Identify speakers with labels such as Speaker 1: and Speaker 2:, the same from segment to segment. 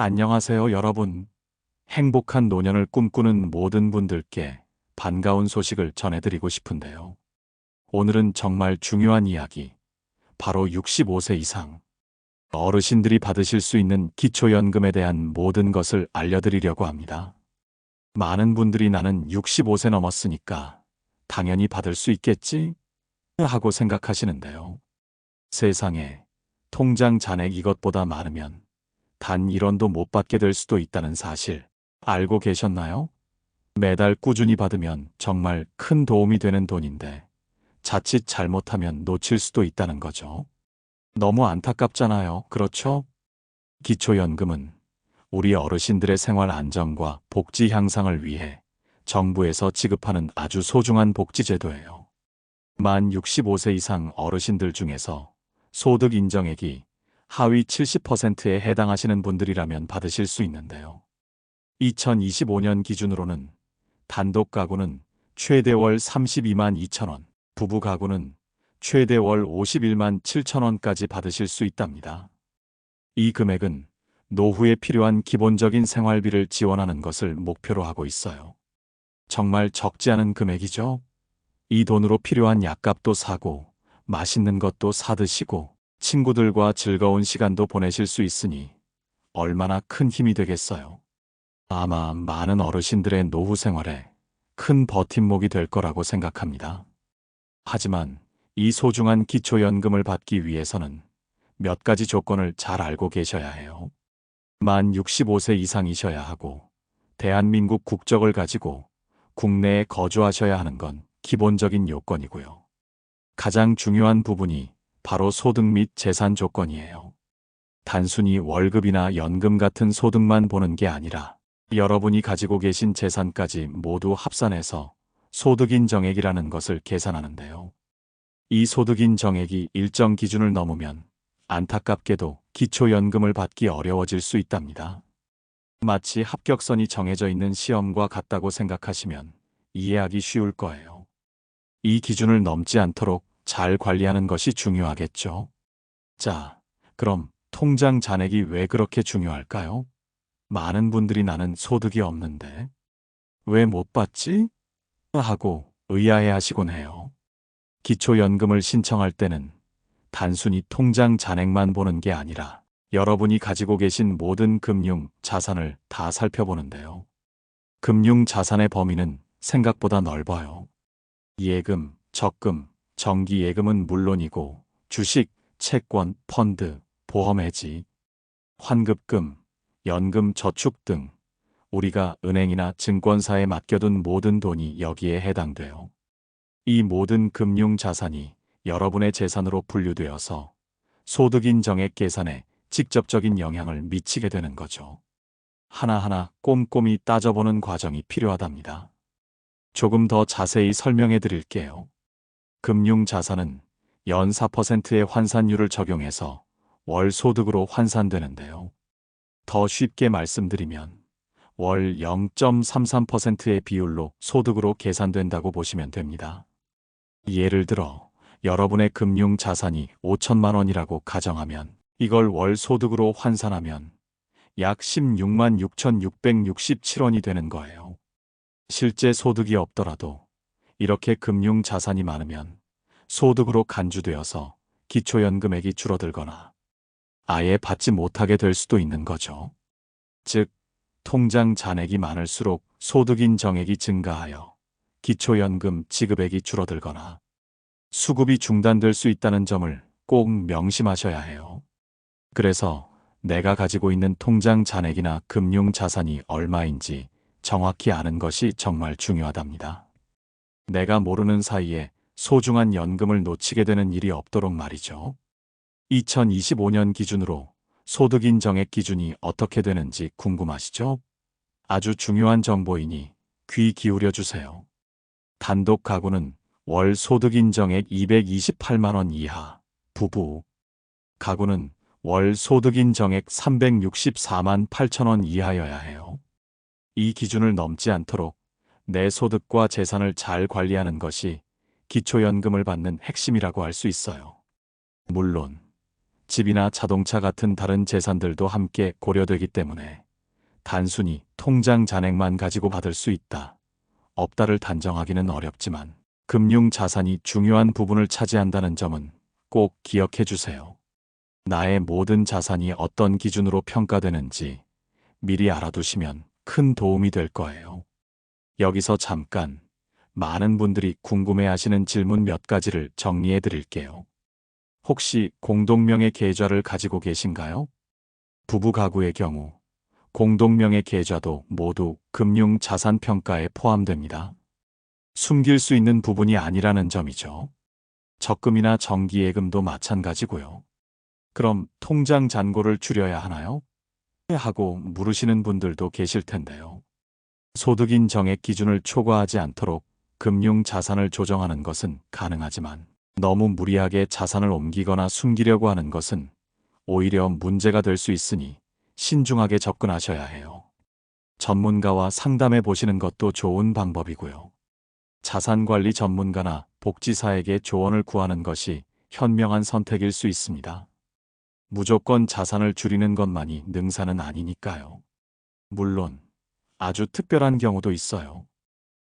Speaker 1: 안녕하세요, 여러분. 행복한 노년을 꿈꾸는 모든 분들께 반가운 소식을 전해드리고 싶은데요. 오늘은 정말 중요한 이야기, 바로 65세 이상 어르신들이 받으실 수 있는 기초연금에 대한 모든 것을 알려드리려고 합니다. 많은 분들이 나는 65세 넘었으니까 당연히 받을 수 있겠지? 하고 생각하시는데요. 세상에 통장 잔액 이것보다 많으면 단 1원도 못 받게 될 수도 있다는 사실 알고 계셨나요? 매달 꾸준히 받으면 정말 큰 도움이 되는 돈인데 자칫 잘못하면 놓칠 수도 있다는 거죠. 너무 안타깝잖아요. 그렇죠? 기초연금은 우리 어르신들의 생활 안정과 복지 향상을 위해 정부에서 지급하는 아주 소중한 복지제도예요. 만 65세 이상 어르신들 중에서 소득 인정액이 하위 70%에 해당하시는 분들이라면 받으실 수 있는데요. 2025년 기준으로는 단독 가구는 최대 월 32만 2천원, 부부 가구는 최대 월 51만 7천원까지 받으실 수 있답니다. 이 금액은 노후에 필요한 기본적인 생활비를 지원하는 것을 목표로 하고 있어요. 정말 적지 않은 금액이죠? 이 돈으로 필요한 약값도 사고, 맛있는 것도 사드시고, 친구들과 즐거운 시간도 보내실 수 있으니 얼마나 큰 힘이 되겠어요. 아마 많은 어르신들의 노후 생활에 큰 버팀목이 될 거라고 생각합니다. 하지만 이 소중한 기초연금을 받기 위해서는 몇 가지 조건을 잘 알고 계셔야 해요. 만 65세 이상이셔야 하고, 대한민국 국적을 가지고 국내에 거주하셔야 하는 건 기본적인 요건이고요. 가장 중요한 부분이 바로 소득 및 재산 조건이에요. 단순히 월급이나 연금 같은 소득만 보는 게 아니라 여러분이 가지고 계신 재산까지 모두 합산해서 소득인 정액이라는 것을 계산하는데요. 이 소득인 정액이 일정 기준을 넘으면 안타깝게도 기초연금을 받기 어려워질 수 있답니다. 마치 합격선이 정해져 있는 시험과 같다고 생각하시면 이해하기 쉬울 거예요. 이 기준을 넘지 않도록 잘 관리하는 것이 중요하겠죠. 자, 그럼 통장 잔액이 왜 그렇게 중요할까요? 많은 분들이 나는 소득이 없는데 왜 못 받지? 하고 의아해 하시곤 해요. 기초연금을 신청할 때는 단순히 통장 잔액만 보는 게 아니라 여러분이 가지고 계신 모든 금융 자산을 다 살펴보는데요. 금융 자산의 범위는 생각보다 넓어요. 예금, 적금, 정기 예금은 물론이고 주식, 채권, 펀드, 보험 해지, 환급금, 연금 저축 등 우리가 은행이나 증권사에 맡겨둔 모든 돈이 여기에 해당돼요. 이 모든 금융 자산이 여러분의 재산으로 분류되어서 소득인 정액 계산에 직접적인 영향을 미치게 되는 거죠. 하나하나 꼼꼼히 따져보는 과정이 필요하답니다. 조금 더 자세히 설명해 드릴게요. 금융 자산은 연 4%의 환산율을 적용해서 월 소득으로 환산되는데요. 더 쉽게 말씀드리면 월 0.33%의 비율로 소득으로 계산된다고 보시면 됩니다. 예를 들어 여러분의 금융 자산이 5천만 원이라고 가정하면 이걸 월 소득으로 환산하면 약 16만 6,667원이 되는 거예요. 실제 소득이 없더라도 이렇게 금융 자산이 많으면 소득으로 간주되어서 기초연금액이 줄어들거나 아예 받지 못하게 될 수도 있는 거죠. 즉, 통장 잔액이 많을수록 소득인 정액이 증가하여 기초연금 지급액이 줄어들거나 수급이 중단될 수 있다는 점을 꼭 명심하셔야 해요. 그래서 내가 가지고 있는 통장 잔액이나 금융 자산이 얼마인지 정확히 아는 것이 정말 중요하답니다. 내가 모르는 사이에 소중한 연금을 놓치게 되는 일이 없도록 말이죠. 2025년 기준으로 소득인 정액 기준이 어떻게 되는지 궁금하시죠? 아주 중요한 정보이니 귀 기울여 주세요. 단독 가구는 월 소득인 정액 228만원 이하, 부부. 가구는 월 소득인 정액 364만 8천원 이하여야 해요. 이 기준을 넘지 않도록 내 소득과 재산을 잘 관리하는 것이 기초연금을 받는 핵심이라고 할 수 있어요. 물론 집이나 자동차 같은 다른 재산들도 함께 고려되기 때문에 단순히 통장 잔액만 가지고 받을 수 있다. 없다를 단정하기는 어렵지만 금융 자산이 중요한 부분을 차지한다는 점은 꼭 기억해 주세요. 나의 모든 자산이 어떤 기준으로 평가되는지 미리 알아두시면 큰 도움이 될 거예요. 여기서 잠깐 많은 분들이 궁금해 하시는 질문 몇 가지를 정리해 드릴게요. 혹시 공동명의 계좌를 가지고 계신가요? 부부 가구의 경우 공동명의 계좌도 모두 금융 자산 평가에 포함됩니다. 숨길 수 있는 부분이 아니라는 점이죠. 적금이나 정기예금도 마찬가지고요. 그럼 통장 잔고를 줄여야 하나요? 하고 물으시는 분들도 계실 텐데요. 소득인 정액 기준을 초과하지 않도록 금융 자산을 조정하는 것은 가능하지만 너무 무리하게 자산을 옮기거나 숨기려고 하는 것은 오히려 문제가 될 수 있으니 신중하게 접근하셔야 해요. 전문가와 상담해 보시는 것도 좋은 방법이고요. 자산관리 전문가나 복지사에게 조언을 구하는 것이 현명한 선택일 수 있습니다. 무조건 자산을 줄이는 것만이 능사는 아니니까요. 물론 아주 특별한 경우도 있어요.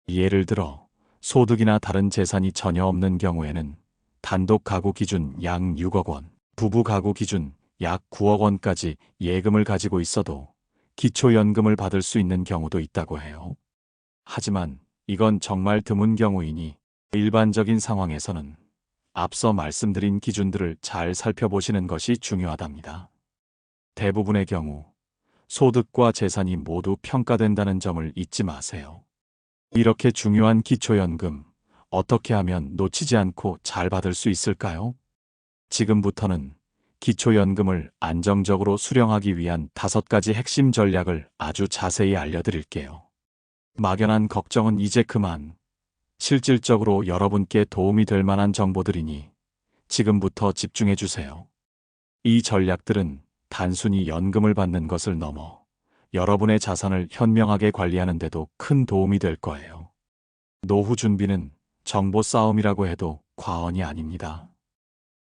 Speaker 1: 예를 들어 소득이나 다른 재산이 전혀 없는 경우에는 단독 가구 기준 약 6억 원, 부부 가구 기준 약 9억 원까지 예금을 가지고 있어도 기초연금을 받을 수 있는 경우도 있다고 해요. 하지만 이건 정말 드문 경우이니 일반적인 상황에서는 앞서 말씀드린 기준들을 잘 살펴보시는 것이 중요하답니다. 대부분의 경우 소득과 재산이 모두 평가된다는 점을 잊지 마세요. 이렇게 중요한 기초연금 어떻게 하면 놓치지 않고 잘 받을 수 있을까요? 지금부터는 기초연금을 안정적으로 수령하기 위한 다섯 가지 핵심 전략을 아주 자세히 알려드릴게요. 막연한 걱정은 이제 그만. 실질적으로 여러분께 도움이 될 만한 정보들이니 지금부터 집중해 주세요. 이 전략들은 단순히 연금을 받는 것을 넘어 여러분의 자산을 현명하게 관리하는 데도 큰 도움이 될 거예요. 노후 준비는 정보 싸움이라고 해도 과언이 아닙니다.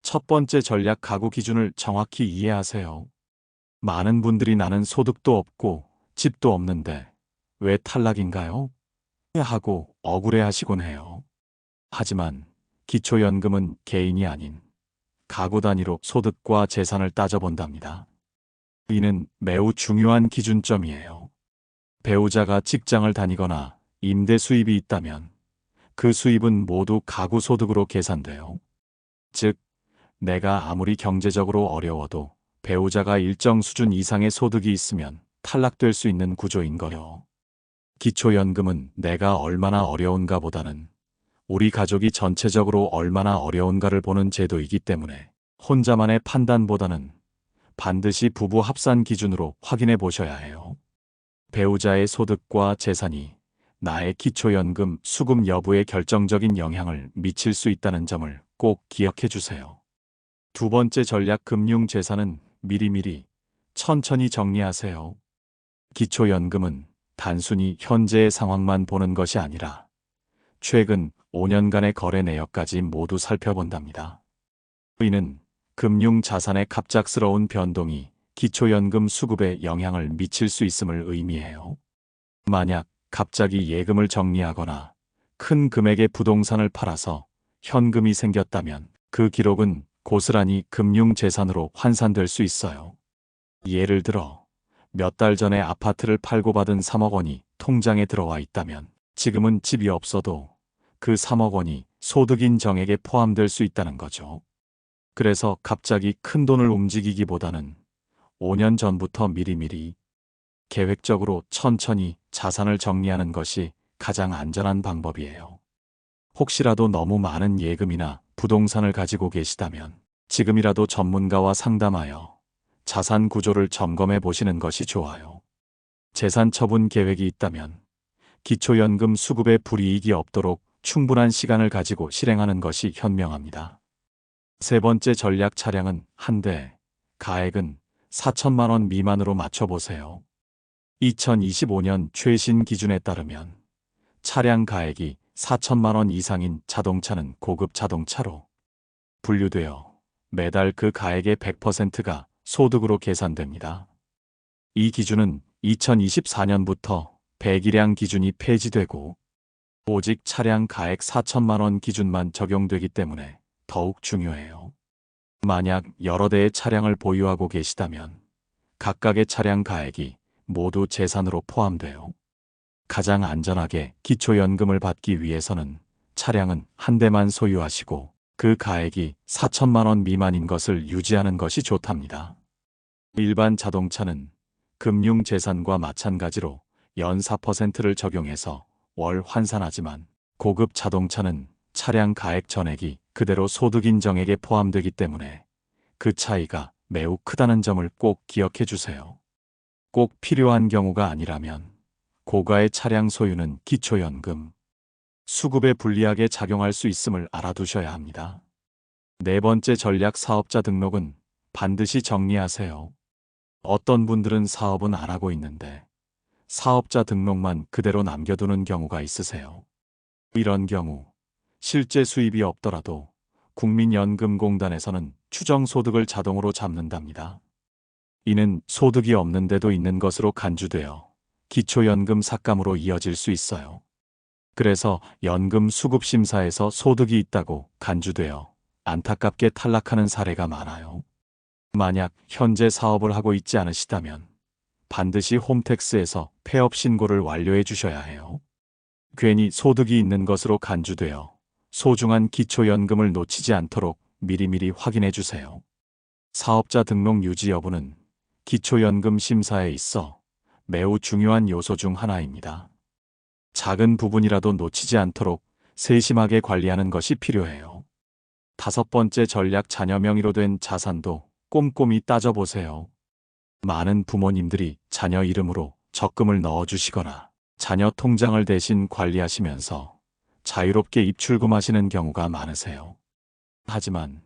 Speaker 1: 첫 번째 전략 가구 기준을 정확히 이해하세요. 많은 분들이 나는 소득도 없고 집도 없는데 왜 탈락인가요? 하고 억울해 하시곤 해요. 하지만 기초연금은 개인이 아닌 가구 단위로 소득과 재산을 따져본답니다. 이는 매우 중요한 기준점이에요. 배우자가 직장을 다니거나 임대 수입이 있다면 그 수입은 모두 가구 소득으로 계산돼요. 즉, 내가 아무리 경제적으로 어려워도 배우자가 일정 수준 이상의 소득이 있으면 탈락될 수 있는 구조인 거요. 기초연금은 내가 얼마나 어려운가 보다는 우리 가족이 전체적으로 얼마나 어려운가를 보는 제도이기 때문에 혼자만의 판단보다는 반드시 부부 합산 기준으로 확인해 보셔야 해요. 배우자의 소득과 재산이 나의 기초연금 수급 여부에 결정적인 영향을 미칠 수 있다는 점을 꼭 기억해 주세요. 두 번째 전략 금융 재산은 미리미리 천천히 정리하세요. 기초연금은 단순히 현재의 상황만 보는 것이 아니라 최근 5년간의 거래 내역까지 모두 살펴본답니다. 이는 금융 자산의 갑작스러운 변동이 기초연금 수급에 영향을 미칠 수 있음을 의미해요. 만약 갑자기 예금을 정리하거나 큰 금액의 부동산을 팔아서 현금이 생겼다면 그 기록은 고스란히 금융재산으로 환산될 수 있어요. 예를 들어 몇 달 전에 아파트를 팔고 받은 3억 원이 통장에 들어와 있다면 지금은 집이 없어도 그 3억 원이 소득인 정액에 포함될 수 있다는 거죠. 그래서 갑자기 큰 돈을 움직이기보다는 5년 전부터 미리미리 계획적으로 천천히 자산을 정리하는 것이 가장 안전한 방법이에요. 혹시라도 너무 많은 예금이나 부동산을 가지고 계시다면 지금이라도 전문가와 상담하여 자산 구조를 점검해 보시는 것이 좋아요. 재산 처분 계획이 있다면 기초연금 수급에 불이익이 없도록 충분한 시간을 가지고 실행하는 것이 현명합니다. 세 번째 전략 차량은 한 대, 가액은 4천만 원 미만으로 맞춰보세요. 2025년 최신 기준에 따르면 차량 가액이 4천만 원 이상인 자동차는 고급 자동차로 분류되어 매달 그 가액의 100%가 소득으로 계산됩니다. 이 기준은 2024년부터 배기량 기준이 폐지되고 오직 차량 가액 4천만 원 기준만 적용되기 때문에 더욱 중요해요. 만약 여러 대의 차량을 보유하고 계시다면 각각의 차량 가액이 모두 재산으로 포함돼요. 가장 안전하게 기초연금을 받기 위해서는 차량은 한 대만 소유하시고 그 가액이 4천만 원 미만인 것을 유지하는 것이 좋답니다. 일반 자동차는 금융재산과 마찬가지로 연 4%를 적용해서 월 환산하지만 고급 자동차는 차량 가액 전액이 그대로 소득 인정액에 포함되기 때문에 그 차이가 매우 크다는 점을 꼭 기억해 주세요. 꼭 필요한 경우가 아니라면 고가의 차량 소유는 기초연금, 수급에 불리하게 작용할 수 있음을 알아두셔야 합니다. 네 번째 전략 사업자 등록은 반드시 정리하세요. 어떤 분들은 사업은 안 하고 있는데 사업자 등록만 그대로 남겨두는 경우가 있으세요. 이런 경우 실제 수입이 없더라도 국민연금공단에서는 추정소득을 자동으로 잡는답니다. 이는 소득이 없는데도 있는 것으로 간주되어 기초연금 삭감으로 이어질 수 있어요. 그래서 연금 수급 심사에서 소득이 있다고 간주되어 안타깝게 탈락하는 사례가 많아요. 만약 현재 사업을 하고 있지 않으시다면 반드시 홈택스에서 폐업 신고를 완료해 주셔야 해요. 괜히 소득이 있는 것으로 간주되어 소중한 기초연금을 놓치지 않도록 미리미리 확인해 주세요. 사업자 등록 유지 여부는 기초연금 심사에 있어 매우 중요한 요소 중 하나입니다. 작은 부분이라도 놓치지 않도록 세심하게 관리하는 것이 필요해요. 다섯 번째 전략 자녀 명의로 된 자산도 꼼꼼히 따져보세요. 많은 부모님들이 자녀 이름으로 적금을 넣어주시거나 자녀 통장을 대신 관리하시면서 자유롭게 입출금하시는 경우가 많으세요. 하지만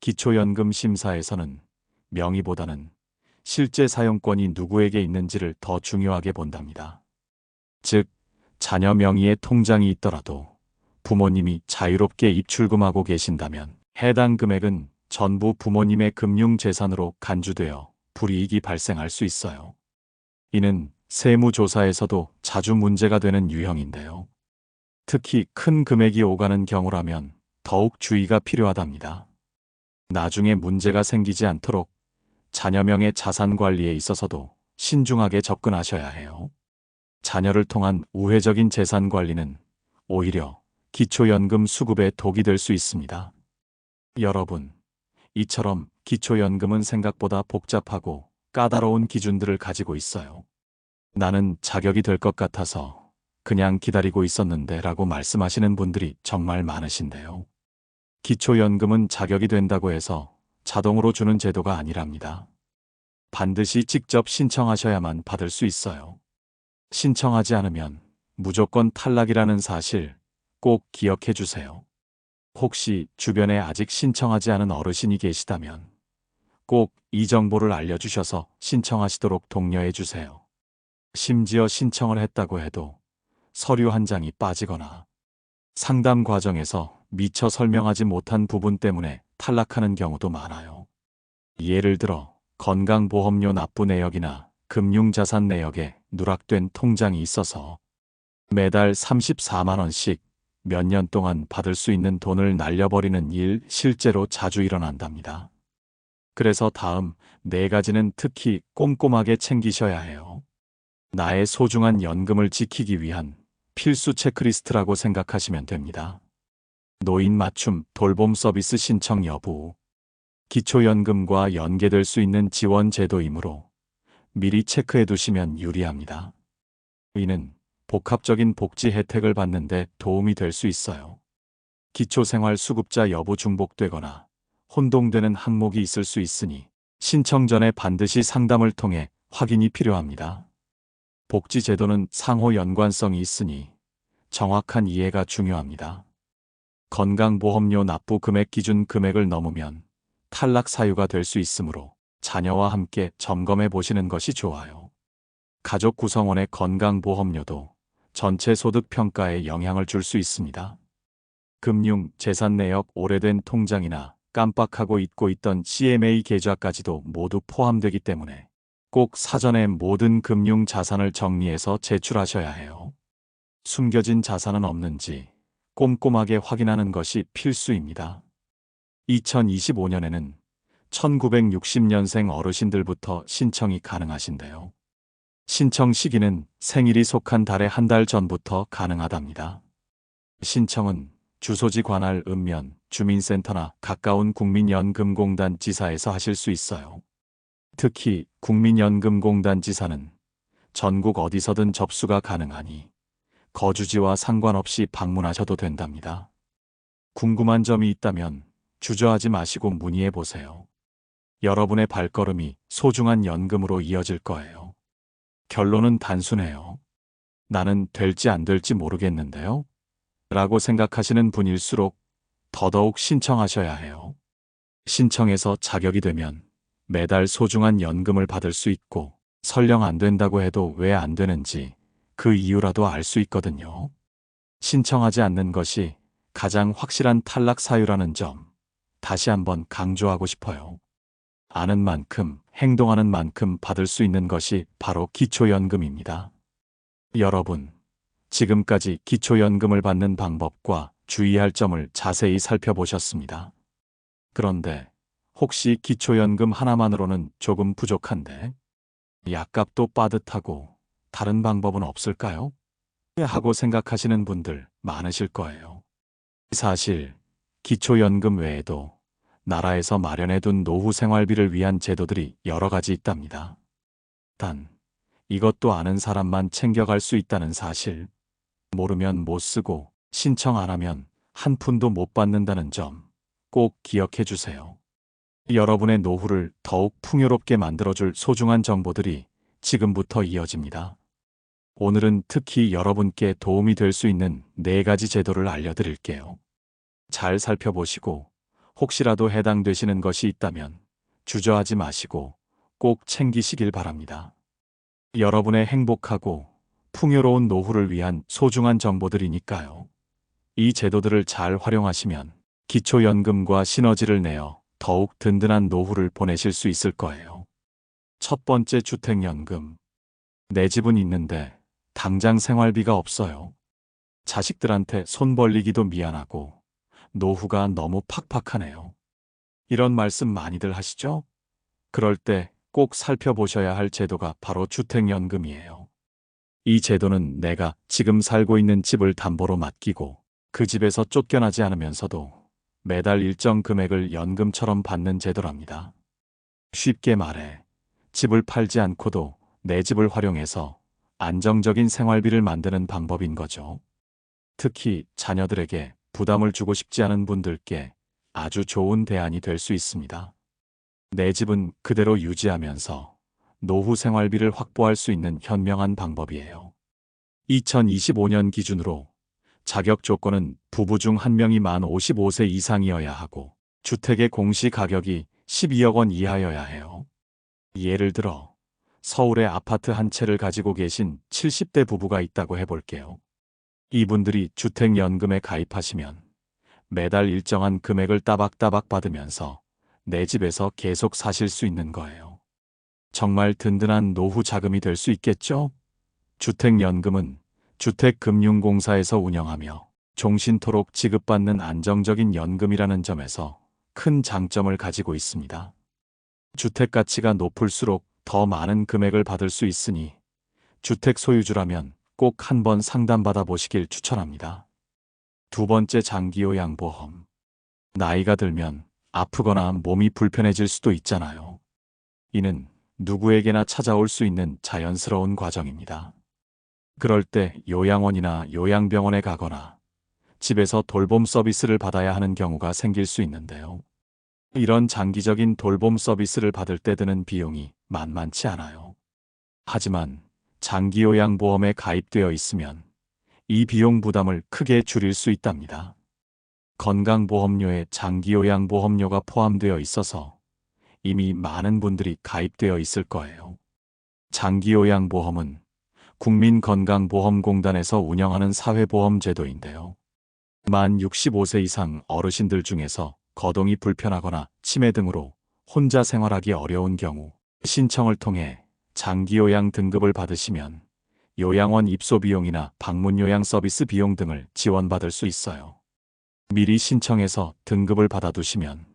Speaker 1: 기초연금 심사에서는 명의보다는 실제 사용권이 누구에게 있는지를 더 중요하게 본답니다. 즉, 자녀 명의의 통장이 있더라도 부모님이 자유롭게 입출금하고 계신다면 해당 금액은 전부 부모님의 금융재산으로 간주되어 불이익이 발생할 수 있어요. 이는 세무조사에서도 자주 문제가 되는 유형인데요. 특히 큰 금액이 오가는 경우라면 더욱 주의가 필요하답니다. 나중에 문제가 생기지 않도록 자녀명의 자산 관리에 있어서도 신중하게 접근하셔야 해요. 자녀를 통한 우회적인 재산 관리는 오히려 기초연금 수급에 독이 될 수 있습니다. 여러분, 이처럼 기초연금은 생각보다 복잡하고 까다로운 기준들을 가지고 있어요. 나는 자격이 될 것 같아서 그냥 기다리고 있었는데 라고 말씀하시는 분들이 정말 많으신데요. 기초연금은 자격이 된다고 해서 자동으로 주는 제도가 아니랍니다. 반드시 직접 신청하셔야만 받을 수 있어요. 신청하지 않으면 무조건 탈락이라는 사실 꼭 기억해 주세요. 혹시 주변에 아직 신청하지 않은 어르신이 계시다면 꼭 이 정보를 알려주셔서 신청하시도록 독려해 주세요. 심지어 신청을 했다고 해도 서류 한 장이 빠지거나 상담 과정에서 미처 설명하지 못한 부분 때문에 탈락하는 경우도 많아요. 예를 들어 건강보험료 납부 내역이나 금융자산 내역에 누락된 통장이 있어서 매달 34만원씩 몇 년 동안 받을 수 있는 돈을 날려버리는 일 실제로 자주 일어난답니다. 그래서 다음 네 가지는 특히 꼼꼼하게 챙기셔야 해요. 나의 소중한 연금을 지키기 위한 필수 체크리스트라고 생각하시면 됩니다. 노인 맞춤 돌봄 서비스 신청 여부 기초연금과 연계될 수 있는 지원 제도이므로 미리 체크해 두시면 유리합니다. 이는 복합적인 복지 혜택을 받는데 도움이 될 수 있어요. 기초생활 수급자 여부 중복되거나 혼동되는 항목이 있을 수 있으니 신청 전에 반드시 상담을 통해 확인이 필요합니다. 복지 제도는 상호 연관성이 있으니 정확한 이해가 중요합니다. 건강보험료 납부 금액 기준 금액을 넘으면 탈락 사유가 될 수 있으므로 자녀와 함께 점검해 보시는 것이 좋아요. 가족 구성원의 건강보험료도 전체 소득 평가에 영향을 줄 수 있습니다. 금융, 재산 내역, 오래된 통장이나 깜빡하고 잊고 있던 CMA 계좌까지도 모두 포함되기 때문에 꼭 사전에 모든 금융 자산을 정리해서 제출하셔야 해요. 숨겨진 자산은 없는지 꼼꼼하게 확인하는 것이 필수입니다. 2025년에는 1960년생 어르신들부터 신청이 가능하신데요. 신청 시기는 생일이 속한 달의 한 달 전부터 가능하답니다. 신청은 주소지 관할 읍면, 주민센터나 가까운 국민연금공단 지사에서 하실 수 있어요. 특히 국민연금공단 지사는 전국 어디서든 접수가 가능하니 거주지와 상관없이 방문하셔도 된답니다. 궁금한 점이 있다면 주저하지 마시고 문의해 보세요. 여러분의 발걸음이 소중한 연금으로 이어질 거예요. 결론은 단순해요. 나는 될지 안 될지 모르겠는데요. 라고 생각하시는 분일수록 더더욱 신청하셔야 해요. 신청해서 자격이 되면 매달 소중한 연금을 받을 수 있고 설령 안 된다고 해도 왜 안 되는지 그 이유라도 알 수 있거든요. 신청하지 않는 것이 가장 확실한 탈락 사유라는 점 다시 한번 강조하고 싶어요. 아는 만큼 행동하는 만큼 받을 수 있는 것이 바로 기초연금입니다. 여러분, 지금까지 기초연금을 받는 방법과 주의할 점을 자세히 살펴보셨습니다. 그런데 혹시 기초연금 하나만으로는 조금 부족한데 약값도 빠듯하고 다른 방법은 없을까요? 하고 생각하시는 분들 많으실 거예요. 사실 기초연금 외에도 나라에서 마련해둔 노후 생활비를 위한 제도들이 여러 가지 있답니다. 단, 이것도 아는 사람만 챙겨갈 수 있다는 사실, 모르면 못 쓰고 신청 안 하면 한 푼도 못 받는다는 점 꼭 기억해 주세요. 여러분의 노후를 더욱 풍요롭게 만들어줄 소중한 정보들이 지금부터 이어집니다. 오늘은 특히 여러분께 도움이 될 수 있는 네 가지 제도를 알려드릴게요. 잘 살펴보시고 혹시라도 해당되시는 것이 있다면 주저하지 마시고 꼭 챙기시길 바랍니다. 여러분의 행복하고 풍요로운 노후를 위한 소중한 정보들이니까요. 이 제도들을 잘 활용하시면 기초연금과 시너지를 내어 더욱 든든한 노후를 보내실 수 있을 거예요. 첫 번째 주택연금. 내 집은 있는데 당장 생활비가 없어요. 자식들한테 손 벌리기도 미안하고 노후가 너무 팍팍하네요. 이런 말씀 많이들 하시죠? 그럴 때 꼭 살펴보셔야 할 제도가 바로 주택연금이에요. 이 제도는 내가 지금 살고 있는 집을 담보로 맡기고 그 집에서 쫓겨나지 않으면서도 매달 일정 금액을 연금처럼 받는 제도랍니다. 쉽게 말해 집을 팔지 않고도 내 집을 활용해서 안정적인 생활비를 만드는 방법인 거죠. 특히 자녀들에게 부담을 주고 싶지 않은 분들께 아주 좋은 대안이 될 수 있습니다. 내 집은 그대로 유지하면서 노후 생활비를 확보할 수 있는 현명한 방법이에요. 2025년 기준으로 자격 조건은 부부 중 한 명이 만 55세 이상이어야 하고 주택의 공시 가격이 12억 원 이하여야 해요. 예를 들어 서울에 아파트 한 채를 가지고 계신 70대 부부가 있다고 해볼게요. 이분들이 주택연금에 가입하시면 매달 일정한 금액을 따박따박 받으면서 내 집에서 계속 사실 수 있는 거예요. 정말 든든한 노후 자금이 될 수 있겠죠? 주택연금은 주택금융공사에서 운영하며 종신토록 지급받는 안정적인 연금이라는 점에서 큰 장점을 가지고 있습니다. 주택 가치가 높을수록 더 많은 금액을 받을 수 있으니 주택 소유주라면 꼭 한번 상담받아 보시길 추천합니다. 두 번째 장기요양보험. 나이가 들면 아프거나 몸이 불편해질 수도 있잖아요. 이는 누구에게나 찾아올 수 있는 자연스러운 과정입니다. 그럴 때 요양원이나 요양병원에 가거나 집에서 돌봄 서비스를 받아야 하는 경우가 생길 수 있는데요. 이런 장기적인 돌봄 서비스를 받을 때 드는 비용이 만만치 않아요. 하지만 장기요양보험에 가입되어 있으면 이 비용 부담을 크게 줄일 수 있답니다. 건강보험료에 장기요양보험료가 포함되어 있어서 이미 많은 분들이 가입되어 있을 거예요. 장기요양보험은 국민건강보험공단에서 운영하는 사회보험 제도인데요. 만 65세 이상 어르신들 중에서 거동이 불편하거나 치매 등으로 혼자 생활하기 어려운 경우 신청을 통해 장기 요양 등급을 받으시면 요양원 입소 비용이나 방문 요양 서비스 비용 등을 지원받을 수 있어요. 미리 신청해서 등급을 받아두시면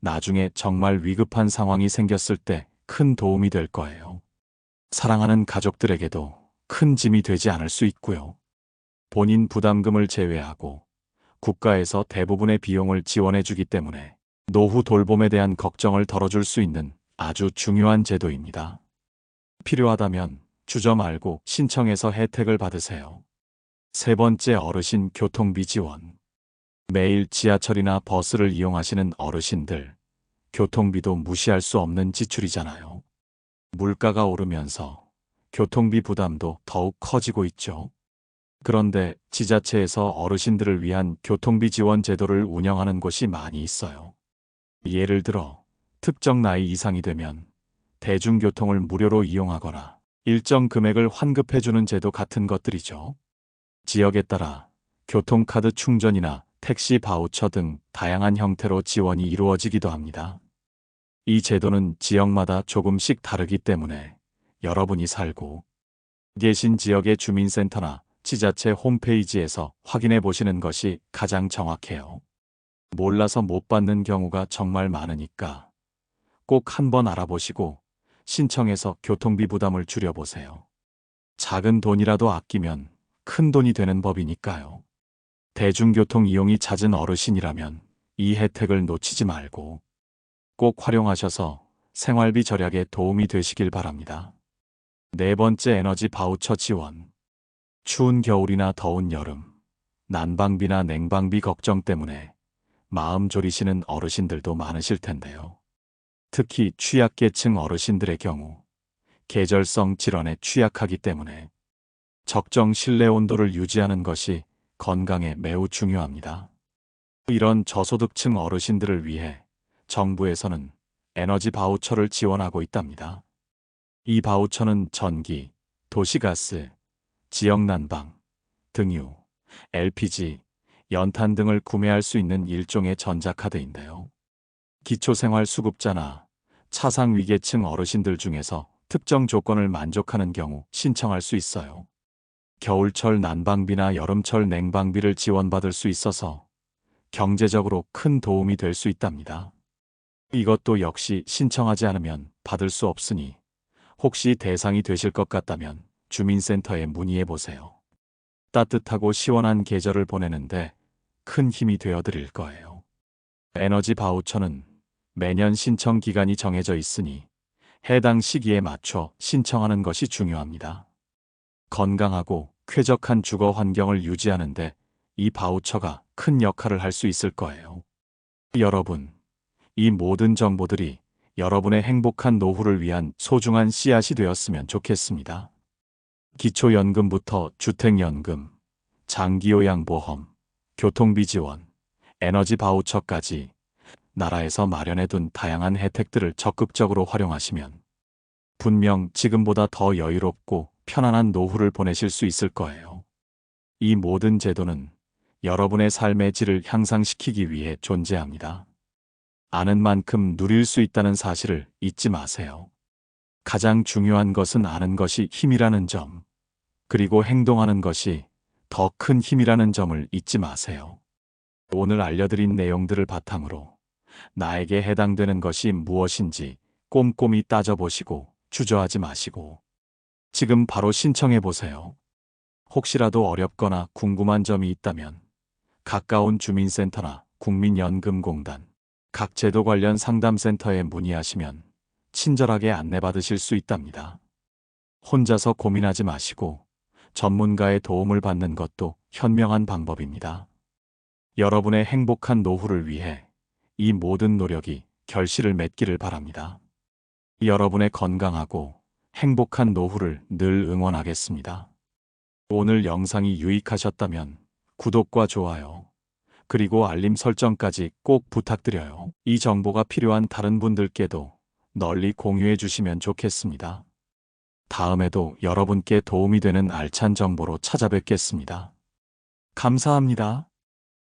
Speaker 1: 나중에 정말 위급한 상황이 생겼을 때 큰 도움이 될 거예요. 사랑하는 가족들에게도 큰 짐이 되지 않을 수 있고요. 본인 부담금을 제외하고 국가에서 대부분의 비용을 지원해 주기 때문에 노후 돌봄에 대한 걱정을 덜어줄 수 있는 아주 중요한 제도입니다. 필요하다면 주저 말고 신청해서 혜택을 받으세요. 세 번째 어르신 교통비 지원. 매일 지하철이나 버스를 이용하시는 어르신들, 교통비도 무시할 수 없는 지출이잖아요. 물가가 오르면서 교통비 부담도 더욱 커지고 있죠. 그런데 지자체에서 어르신들을 위한 교통비 지원 제도를 운영하는 곳이 많이 있어요. 예를 들어 특정 나이 이상이 되면 대중교통을 무료로 이용하거나 일정 금액을 환급해주는 제도 같은 것들이죠. 지역에 따라 교통카드 충전이나 택시 바우처 등 다양한 형태로 지원이 이루어지기도 합니다. 이 제도는 지역마다 조금씩 다르기 때문에 여러분이 살고 계신 지역의 주민센터나 지자체 홈페이지에서 확인해 보시는 것이 가장 정확해요. 몰라서 못 받는 경우가 정말 많으니까 꼭 한번 알아보시고 신청해서 교통비 부담을 줄여보세요. 작은 돈이라도 아끼면 큰 돈이 되는 법이니까요. 대중교통 이용이 잦은 어르신이라면 이 혜택을 놓치지 말고 꼭 활용하셔서 생활비 절약에 도움이 되시길 바랍니다. 네 번째 에너지 바우처 지원. 추운 겨울이나 더운 여름, 난방비나 냉방비 걱정 때문에 마음 졸이시는 어르신들도 많으실 텐데요. 특히 취약계층 어르신들의 경우 계절성 질환에 취약하기 때문에 적정 실내 온도를 유지하는 것이 건강에 매우 중요합니다. 이런 저소득층 어르신들을 위해 정부에서는 에너지 바우처를 지원하고 있답니다. 이 바우처는 전기, 도시가스, 지역 난방, 등유, LPG, 연탄 등을 구매할 수 있는 일종의 전자카드인데요. 기초생활수급자나 차상위계층 어르신들 중에서 특정 조건을 만족하는 경우 신청할 수 있어요. 겨울철 난방비나 여름철 냉방비를 지원받을 수 있어서 경제적으로 큰 도움이 될 수 있답니다. 이것도 역시 신청하지 않으면 받을 수 없으니 혹시 대상이 되실 것 같다면 주민센터에 문의해 보세요. 따뜻하고 시원한 계절을 보내는데 큰 힘이 되어 드릴 거예요. 에너지 바우처는 매년 신청 기간이 정해져 있으니 해당 시기에 맞춰 신청하는 것이 중요합니다. 건강하고 쾌적한 주거 환경을 유지하는데 이 바우처가 큰 역할을 할 수 있을 거예요. 여러분, 이 모든 정보들이 여러분의 행복한 노후를 위한 소중한 씨앗이 되었으면 좋겠습니다. 기초연금부터 주택연금, 장기요양보험, 교통비 지원, 에너지 바우처까지 나라에서 마련해둔 다양한 혜택들을 적극적으로 활용하시면 분명 지금보다 더 여유롭고 편안한 노후를 보내실 수 있을 거예요. 이 모든 제도는 여러분의 삶의 질을 향상시키기 위해 존재합니다. 아는 만큼 누릴 수 있다는 사실을 잊지 마세요. 가장 중요한 것은 아는 것이 힘이라는 점, 그리고 행동하는 것이 더 큰 힘이라는 점을 잊지 마세요. 오늘 알려드린 내용들을 바탕으로 나에게 해당되는 것이 무엇인지 꼼꼼히 따져보시고 주저하지 마시고 지금 바로 신청해 보세요. 혹시라도 어렵거나 궁금한 점이 있다면 가까운 주민센터나 국민연금공단, 각 제도 관련 상담센터에 문의하시면 친절하게 안내받으실 수 있답니다. 혼자서 고민하지 마시고 전문가의 도움을 받는 것도 현명한 방법입니다. 여러분의 행복한 노후를 위해 이 모든 노력이 결실을 맺기를 바랍니다. 여러분의 건강하고 행복한 노후를 늘 응원하겠습니다. 오늘 영상이 유익하셨다면 구독과 좋아요, 그리고 알림 설정까지 꼭 부탁드려요. 이 정보가 필요한 다른 분들께도 널리 공유해 주시면 좋겠습니다. 다음에도 여러분께 도움이 되는 알찬 정보로 찾아뵙겠습니다. 감사합니다.